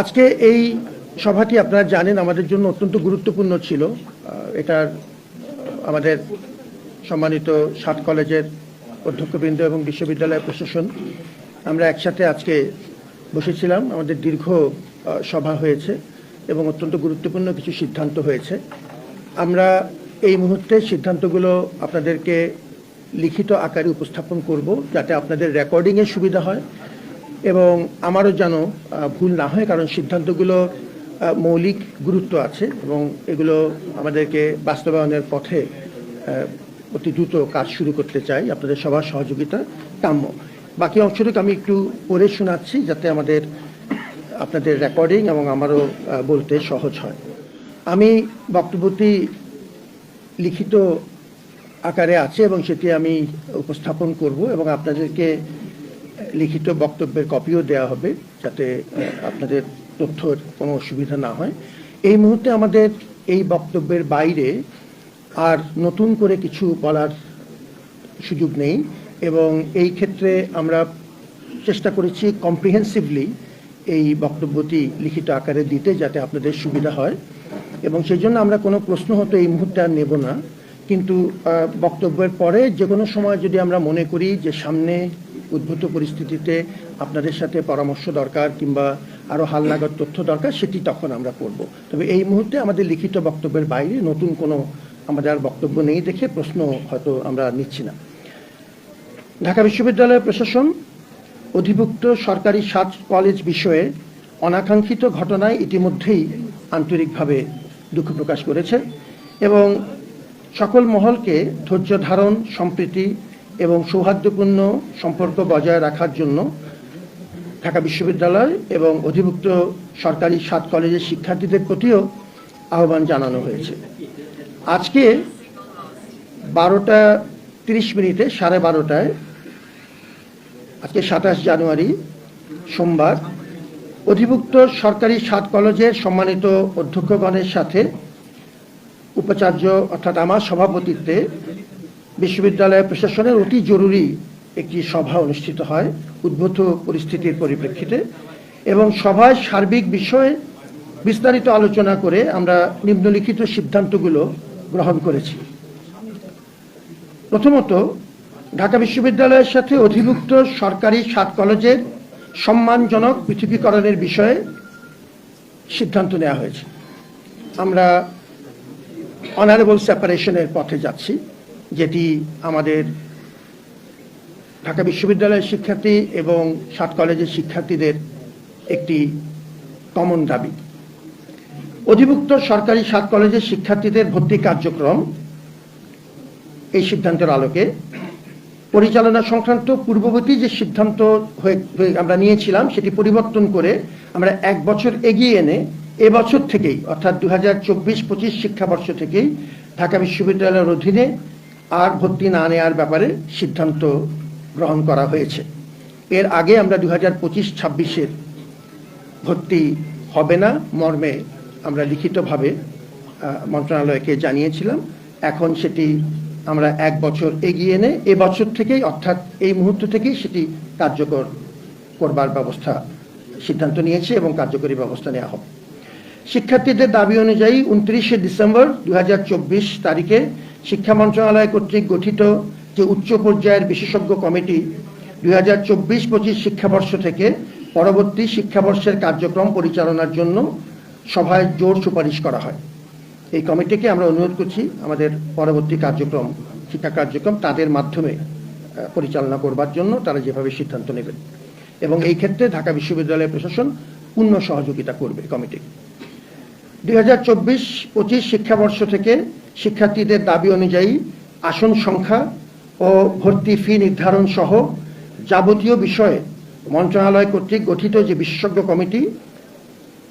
আজকে এই সভাটি আপনারা জানেন আমাদের জন্য অত্যন্ত গুরুত্বপূর্ণ ছিল। এটার আমাদের সম্মানিত সাত কলেজের অধ্যক্ষবৃন্দ এবং বিশ্ববিদ্যালয় প্রশাসন। আমরা একসাথে আজকে বসেছিলাম। আমাদের দীর্ঘ সভা হয়েছে এবং অত্যন্ত গুরুত্বপূর্ণ কিছু সিদ্ধান্ত হয়েছে। আমরা এই মুহূর্তে সিদ্ধান্তগুলো আপনাদেরকে লিখিত আকারে উপস্থাপন করব যাতে আপনাদের রেকর্ডিংয়ের সুবিধা হয়। এবং আমারও যেন ভুল না হয়, কারণ সিদ্ধান্তগুলো মৌলিক গুরুত্ব আছে এবং এগুলো আমাদেরকে বাস্তবায়নের পথে অতি দ্রুত কাজ শুরু করতে চাই। আপনাদের সবার সহযোগিতা কাম্য। বাকি অংশটুকু আমি একটু পড়ে শোনাচ্ছি যাতে আমাদের, আপনাদের রেকর্ডিং এবং আমারও বলতে সহজ হয়। আমি বক্তব্যটি লিখিত আকারে আছে এবং সেটি আমি উপস্থাপন করব এবং আপনাদেরকে লিখিত বক্তব্যের কপিও দেওয়া হবে যাতে আপনাদের তথ্যর কোনো অসুবিধা না হয়। এই মুহূর্তে আমাদের এই বক্তব্যের বাইরে আর নতুন করে কিছু বলার সুযোগ নেই এবং এই ক্ষেত্রে আমরা চেষ্টা করেছি কম্প্রিহেন্সিভলি এই বক্তব্যটি লিখিত আকারে দিতে যাতে আপনাদের সুবিধা হয় এবং সেই জন্য আমরা কোনো প্রশ্ন হতো এই মুহূর্তে আর নেব না। কিন্তু বক্তব্যের পরে যে কোনো সময় যদি আমরা মনে করি যে সামনে উদ্ভূত পরিস্থিতিতে আপনাদের সাথে পরামর্শ দরকার কিংবা আরও হালনাগদ তথ্য দরকার, সেটি তখন আমরা করব। তবে এই মুহূর্তে আমাদের লিখিত বক্তব্যের বাইরে নতুন কোনো আমাদের আর বক্তব্য নেই দেখে প্রশ্ন হয়তো আমরা নিচ্ছি না। ঢাকা বিশ্ববিদ্যালয়ের প্রশাসন অধিভুক্ত সরকারি সাত কলেজ বিষয়ে অনাকাঙ্ক্ষিত ঘটনায় ইতিমধ্যেই আন্তরিকভাবে দুঃখ প্রকাশ করেছে এবং সকল মহলকে ধৈর্য ধারণ, সম্প্রীতি এবং সৌহার্দ্যপূর্ণ সম্পর্ক বজায় রাখার জন্য ঢাকা বিশ্ববিদ্যালয় এবং অধিভুক্ত সরকারি সাত কলেজের শিক্ষার্থীদের প্রতিও আহ্বান জানানো হয়েছে। আজকে বারোটা তিরিশ মিনিটে, সাড়ে বারোটায়, আজকে সাতাশ জানুয়ারি, সোমবার, অধিভুক্ত সরকারি সাত কলেজের সম্মানিত অধ্যক্ষগণের সাথে উপাচার্য অর্থাৎ আমার সভাপতিত্বে বিশ্ববিদ্যালয় প্রশাসনের অতি জরুরি একটি সভা অনুষ্ঠিত হয় উদ্ভূত পরিস্থিতির পরিপ্রেক্ষিতে এবং সভায় সার্বিক বিষয়ে বিস্তারিত আলোচনা করে আমরা নিম্নলিখিত সিদ্ধান্তগুলো গ্রহণ করেছি। প্রথমত, ঢাকা বিশ্ববিদ্যালয়ের সাথে অধিভুক্ত সরকারি সাত কলেজের সম্মানজনক পৃথিবীকরণের বিষয়ে সিদ্ধান্ত নেওয়া হয়েছে। আমরা অনারেবল সেপারেশনের পথে যাচ্ছি। যেটি আমাদের ঢাকা বিশ্ববিদ্যালয়ের শিক্ষার্থী এবং সাত কলেজের শিক্ষার্থীদের একটি কমন দাবি। অধিভুক্ত সরকারি সাত কলেজের শিক্ষার্থীদের ভর্তি কার্যক্রম এই সিদ্ধান্তের আলোকে পরিচালনা সংক্রান্ত পূর্ববর্তী যে সিদ্ধান্ত হয়ে আমরা নিয়েছিলাম সেটি পরিবর্তন করে আমরা এক বছর এগিয়ে এনে এবছর থেকেই, অর্থাৎ দু হাজার চব্বিশ পঁচিশ শিক্ষাবর্ষ থেকেই ঢাকা বিশ্ববিদ্যালয়ের অধীনে আর ভর্তি না নেওয়ার ব্যাপারে সিদ্ধান্ত গ্রহণ করা হয়েছে। এর আগে আমরা দু হাজার পঁচিশ ছাব্বিশের ভর্তি হবে না, মর্মে আমরা লিখিতভাবে মন্ত্রণালয়কে জানিয়েছিলাম। এখন সেটি আমরা এক বছর এগিয়ে এনে এবছর থেকেই, অর্থাৎ এই মুহূর্ত থেকেই সেটি কার্যকর করবার ব্যবস্থা, সিদ্ধান্ত নিয়েছে এবং কার্যকরী ব্যবস্থা নেওয়া হবে। শিক্ষার্থীদের দাবি অনুযায়ী উনত্রিশে ডিসেম্বর দুই হাজার চব্বিশ তারিখে শিক্ষা মন্ত্রণালয় কর্তৃক গঠিত যে উচ্চ পর্যায়ের বিশেষজ্ঞ কমিটি দুই হাজার চব্বিশ পঁচিশ শিক্ষাবর্ষ থেকে পরবর্তী শিক্ষাবর্ষের কার্যক্রম পরিচালনার জন্য সভায় জোর সুপারিশ করা হয়। এই কমিটিকে আমরা অনুরোধ করছি আমাদের পরবর্তী কার্যক্রম, শিক্ষা কার্যক্রম তাদের মাধ্যমে পরিচালনা করবার জন্য তারা যেভাবে সিদ্ধান্ত নেবেন। এবং এই ক্ষেত্রে ঢাকা বিশ্ববিদ্যালয় প্রশাসন পূর্ণ সহযোগিতা করবে কমিটি দুই হাজার চব্বিশ পঁচিশ শিক্ষাবর্ষ থেকে শিক্ষার্থীদের দাবি অনুযায়ী আসন সংখ্যা ও ভর্তি ফি নির্ধারণ সহ যাবতীয় বিষয়ে মন্ত্রণালয় কর্তৃক গঠিত যে বিশেষজ্ঞ কমিটি,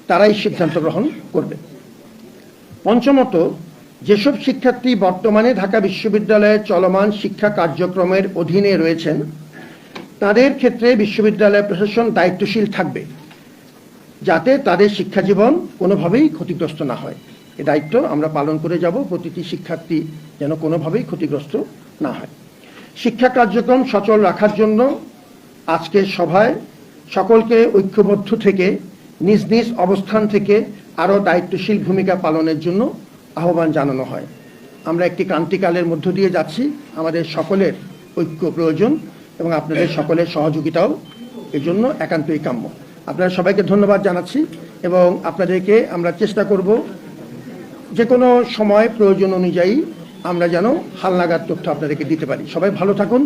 তারাই সিদ্ধান্ত গ্রহণ করবে। পঞ্চমত, যেসব শিক্ষার্থী বর্তমানে ঢাকা বিশ্ববিদ্যালয়ের চলমান শিক্ষা কার্যক্রমের অধীনে রয়েছেন, তাদের ক্ষেত্রে বিশ্ববিদ্যালয় প্রশাসন দায়িত্বশীল থাকবে। যাতে তাদের শিক্ষা জীবন কোনোভাবেই ক্ষতিগ্রস্ত না হয়। এ দায়িত্ব আমরা পালন করে যাব, প্রতিটি শিক্ষার্থী যেন কোনোভাবেই ক্ষতিগ্রস্ত না হয়। শিক্ষা কার্যক্রম সচল রাখার জন্য আজকের সভায় সকলকে ঐক্যবদ্ধ থেকে, নিজ নিজ অবস্থান থেকে আরও দায়িত্বশীল ভূমিকা পালনের জন্য আহ্বান জানানো হয়। আমরা একটি ক্রান্তিকালের মধ্য দিয়ে যাচ্ছি, আমাদের সকলের ঐক্য প্রয়োজন এবং আপনাদের সকলের সহযোগিতাও এর জন্য একান্তই কাম্য। আপনারা সবাইকে ধন্যবাদ জানাচ্ছি এবং আপনাদেরকে আমরা চেষ্টা করব যে কোনো সময় প্রয়োজন অনুযায়ী আমরা যেন হালনাগার তথ্য আপনাদেরকে দিতে পারি। সবাই ভালো থাকুন।